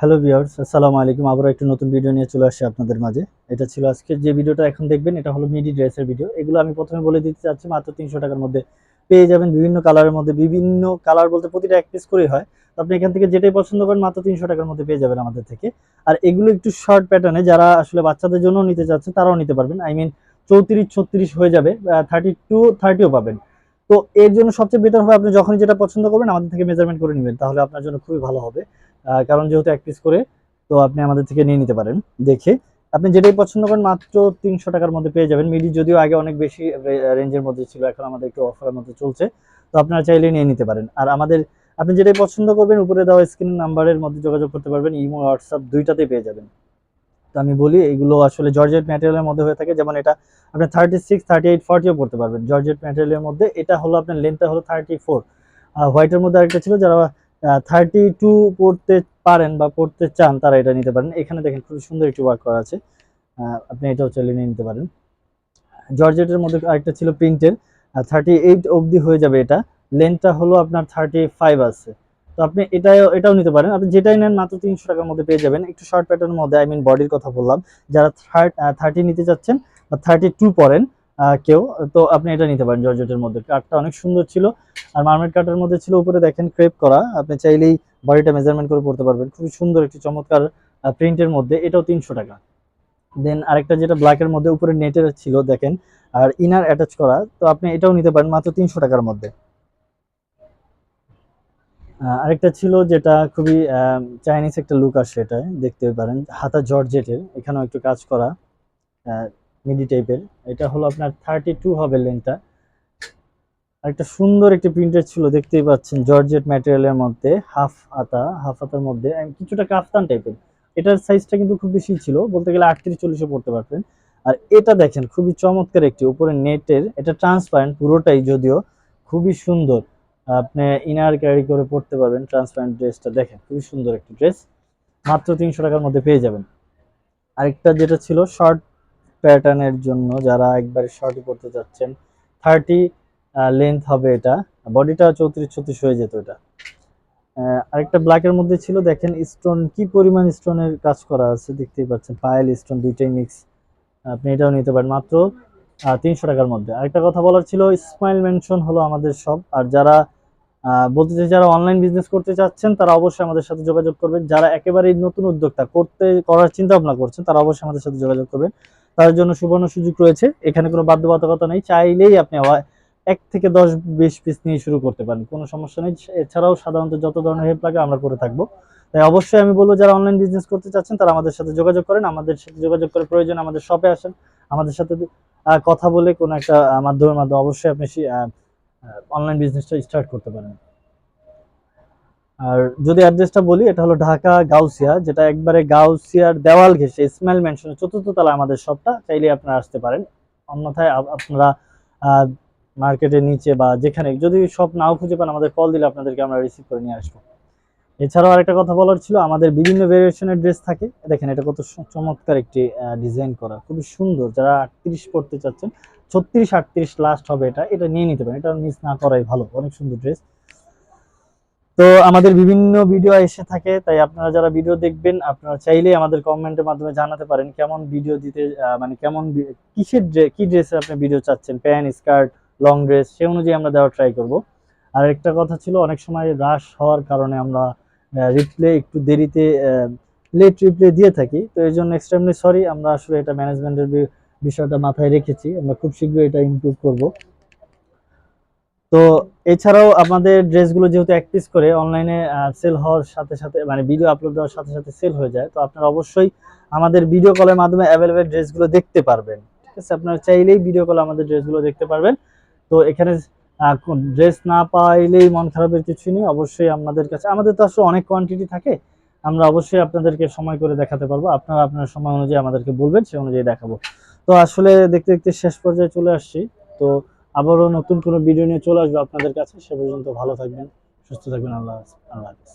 Hello viewers আসসালামু আলাইকুম। আবারও একটু নতুন ভিডিও নিয়ে চলে আসছি আপনাদের মাঝে। এটা ছিল আজকে যে ভিডিওটা এখন দেখবেন এটা হলো মিডি ড্রেসের ভিডিও এগুলো আমি প্রথমে বলে দিতে চাচ্ছি, মাত্র তিনশো টাকার মধ্যে পেয়ে যাবেন বিভিন্ন কালারের মধ্যে। বিভিন্ন কালার বলতে প্রতিটা এক পিস করেই হয়। আপনি এখান থেকে যেটাই পছন্দ করেন, মাত্র তিনশো টাকার মধ্যে পেয়ে যাবেন আমাদের থেকে। আর এগুলো একটু শর্ট প্যাটার্নে যারা আসলে বাচ্চাদের জন্য নিতে চাচ্ছেন, তারাও নিতে পারবেন। আই মিন চৌত্রিশ, ছত্রিশ হয়ে যাবে থার্টি টু থার্টিও পাবেন। তো এর জন্য সবচেয়ে বেটার হবে, আপনি যখনই যেটা পছন্দ করবেন, আমাদের থেকে মেজারমেন্ট করে নেবেন। তাহলে আপনার জন্য খুবই ভালো হবে। কারণ যেহেতু এক পিস করে, তো আপনি আমাদের থেকে নিয়ে নিতে পারেন, দেখে। আপনি যেটাই পছন্দ করেন, মাত্র তিনশো টাকার মধ্যে পেয়ে যাবেন। মিডি যদিও আগে অনেক বেশি রেঞ্জের মধ্যে ছিল, এখন আমাদের একটু অফারের মধ্যে চলছে। তো আপনারা চাইলে নিয়ে নিতে পারেন। আর আমাদের, আপনি যেটাই পছন্দ করবেন, উপরে দেওয়া স্ক্রিন নাম্বারের মধ্যে যোগাযোগ করতে পারবেন, ইমো হোয়াটসঅ্যাপ দুইটাতেই পেয়ে যাবেন। তো আমি বলি, এগুলো আসলে জর্জেট ম্যাটেরিয়ালের মধ্যে হয়ে থাকে। যেমন এটা আপনি থার্টি সিক্স থার্টি এইট ফর্টিও পড়তে পারবেন। জর্জেট ম্যাটেরিয়ালের মধ্যে, এটা হলো আপনার লেন্থটা হলো থার্টি ফোর হোয়াইটের মধ্যে আরেকটা ছিল, যারা থার্টি টু পড়তে পারেন বা পড়তে চান তারা এটা নিতে পারেন। এখানে দেখেন খুব সুন্দর একটি ওয়ার্ক করা আছে। আপনি এটাও নিয়ে নিতে পারেন। জর্জেটের মধ্যে আরেকটা ছিল প্রিন্টের থার্টি এইট অবধি হয়ে যাবে এটা। লেন্থটা হলো আপনার থার্টি ফাইভ আছে। তো আপনি এটাও এটাও নিতে পারেন। আপনি যেটাই নেন মাত্র তিনশো টাকার মধ্যে পেয়ে যাবেন। একটু শর্ট প্যাটার্নের মধ্যে আই মিন বডির কথা বললাম। যারা থার্টি নিতে চাচ্ছেন বা থার্টি টু আহ, কেউ। তো আপনি এটা নিতে পারেন জর্জেটের মধ্যে। কাঠটা অনেক সুন্দর ছিল। আর মার্মেট কাঠের মধ্যে ছিল উপরে দেখেন ক্রেপ করা। আপনি চাইলেই বডিটা মেজারমেন্ট করে পড়তে পারবেন। খুবই সুন্দর একটি চমৎকার প্রিন্টের মধ্যে। এটাও তিনশো টাকা। দেন আরেকটা যেটা ব্ল্যাকের মধ্যে, উপরে নেটের ছিল, দেখেন। আর ইনার অ্যাটাচ করা। তো আপনি এটাও নিতে পারেন মাত্র তিনশো টাকার মধ্যে। আরেকটা ছিল যেটা খুবই চাইনিজ একটা লুক আসে এটা দেখতে পারেন। হাতা জর্জেটের। এখানেও একটু কাজ করা। মিডি টাইপের এটা হলো আপনার থার্টি টু হবে লেন্থটা আরেকটা সুন্দর একটি প্রিন্টের ছিল, দেখতেই পাচ্ছেন জর্জেট ম্যাটেরিয়ালের মধ্যে হাফ হাতা হাফ হাতার মধ্যে কিছুটা কাফতান টাইপের এটার সাইজটা কিন্তু খুব বেশি ছিল, বলতে গেলে আটত্রিশ চল্লিশে পড়তে পারতেন। আর এটা দেখেন, খুবই চমৎকার একটি, উপরে নেটের এটা ট্রান্সপারেন্ট পুরোটাই যদিও খুবই সুন্দর। আপনি ইনার ক্যারি করে পড়তে পারবেন ট্রান্সপারেন্ট ড্রেসটা দেখেন, খুবই সুন্দর একটি ড্রেস মাত্র তিনশো টাকার মধ্যে পেয়ে যাবেন। আরেকটা যেটা ছিল শর্ট প্যাটার্নের জন্য যারা একবারে শর্টই পড়তে চাচ্ছেন থার্টি লেন্থ হবে এটা। বডিটা চৌত্রিশ ছত্রিশ হয়ে যেত এটা। আরেকটা ব্ল্যাকের মধ্যে ছিল, দেখেন স্টোন কি পরিমাণ স্টোনের কাজ করা আছে দেখতেই পাচ্ছেন। পায়েল স্টোন দুইটাই মিক্স আপনি এটাও নিতে পারেন। মাত্র তিনশো টাকার মধ্যে। আরেকটা কথা বলার ছিল স্মাইল মেনশন হলো আমাদের সব। আর যারা বলতে চাই যারা অনলাইন বিজনেস করতে চাচ্ছেন, তারা অবশ্যই আমাদের সাথে যোগাযোগ করবেন। যারা একেবারেই নতুন উদ্যোক্তা করতে, করার চিন্তা ভাবনা করছেন, তারা অবশ্যই আমাদের সাথে যোগাযোগ করবেন। তার জন্য সুবর্ণ সুযোগ রয়েছে। এখানে কোনো বাধ্যবাধকতা নেই। চাইলেই আপনি এক থেকে দশ, বিশ পিস নিয়ে শুরু করতে পারেন। কোনো সমস্যা নেই। এছাড়াও সাধারণত যত ধরনের হেল্প লাগে আমরা করে থাকব। তাই অবশ্যই আমি বলব, যারা অনলাইন বিজনেস করতে চাচ্ছেন, তারা আমাদের সাথে যোগাযোগ করেন। আমাদের সাথে যোগাযোগ করে প্রয়োজন আমাদের শপে আসেন। আমাদের সাথে কথা বলে কোনো একটা মাধ্যমের মাধ্যমে অবশ্যই আপনি অনলাইন বিজনেসটা স্টার্ট করতে পারেন। আর যদি অ্যাড্রেসটা বলি, এটা হলো ঢাকা গাউসিয়া, যেটা একবারে গাউসিয়ার দেওয়াল ঘেঁষে ইসমাইল মেনশনের চতুর্থ তলায় আমাদের শপটা চাইলে আপনারা আসতে পারেন। অন্যথায় আপ- আপনারা মার্কেটের নিচে বা যেখানে, যদি সব নাও খুঁজে পান, আমাদের কল দিলে আপনাদেরকে আমরা রিসিভ করে নিয়ে আসব। এছাড়াও আরেকটা কথা বলার ছিল, আমাদের বিভিন্ন ভেরিয়েশনের ড্রেস থাকে। দেখেন, এটা কত চমৎকার একটি ডিজাইন করা। খুবই সুন্দর। যারা আটত্রিশ পড়তে চাচ্ছেন, ছত্রিশ আটত্রিশ লাস্ট হবে এটা। এটা নিয়ে নিতে পারেন। এটা মিস না করাই ভালো। অনেক সুন্দর ড্রেস তো আমাদের বিভিন্ন ভিডিও এসে থাকে, তাই আপনারা যারা ভিডিও দেখবেন, আপনারা চাইলে আমাদের কমেন্টের মাধ্যমে জানাতে পারেন কেমন ভিডিও দিতে মানে কেমন কিসের কি ড্রেসের আপনি ভিডিও চাচ্ছেন, প্যান্ট, স্কার্ট লং ড্রেস সে অনুযায়ী আমরা দেওয়ার ট্রাই করব। আর একটা কথা ছিল, অনেক সময় রাশ হওয়ার কারণে আমরা রিপ্লে একটু দেরিতে লেট রিপ্লে দিয়ে থাকি, তো এই জন্য এক্সট্রিমলি সরি আমরা আসলে এটা ম্যানেজমেন্টের বিষয়টা মাথায় রেখেছি, আমরা খুব শীঘ্রই এটা ইমপ্রুভ করব। তো এছাড়াও আমাদের ড্রেসগুলো যেহেতু এক পিস করে অনলাইনে সেল হওয়ার সাথে সাথে মানে ভিডিও আপলোড দেওয়ার সাথে সাথে সেল হয়ে যায়, তো আপনারা অবশ্যই আমাদের ভিডিও কলের মাধ্যমে অ্যাভেলেবেল ড্রেসগুলো দেখতে পারবেন, ঠিক আছে? আপনারা চাইলেই ভিডিও কলে আমাদের ড্রেসগুলো দেখতে পারবেন। তো এখানে ড্রেস না পাইলেই মন খারাপের কিছু নেই, অবশ্যই আমাদের কাছে, আমাদের তো আসলে অনেক কোয়ান্টিটি থাকে, আমরা অবশ্যই আপনাদেরকে সময় করে দেখাতে পারব, আপনারা আপনার সময় অনুযায়ী আমাদেরকে বলবেন সেই অনুযায়ী দেখাবো। তো আসলে দেখতে দেখতে শেষ পর্যায়ে চলে আসছি, তো আবারও নতুন কোনো ভিডিও নিয়ে চলে আসব আপনাদের কাছে, সে পর্যন্ত ভালো থাকবেন, সুস্থ থাকবেন, আল্লাহ। আল্লাহ হাফিজ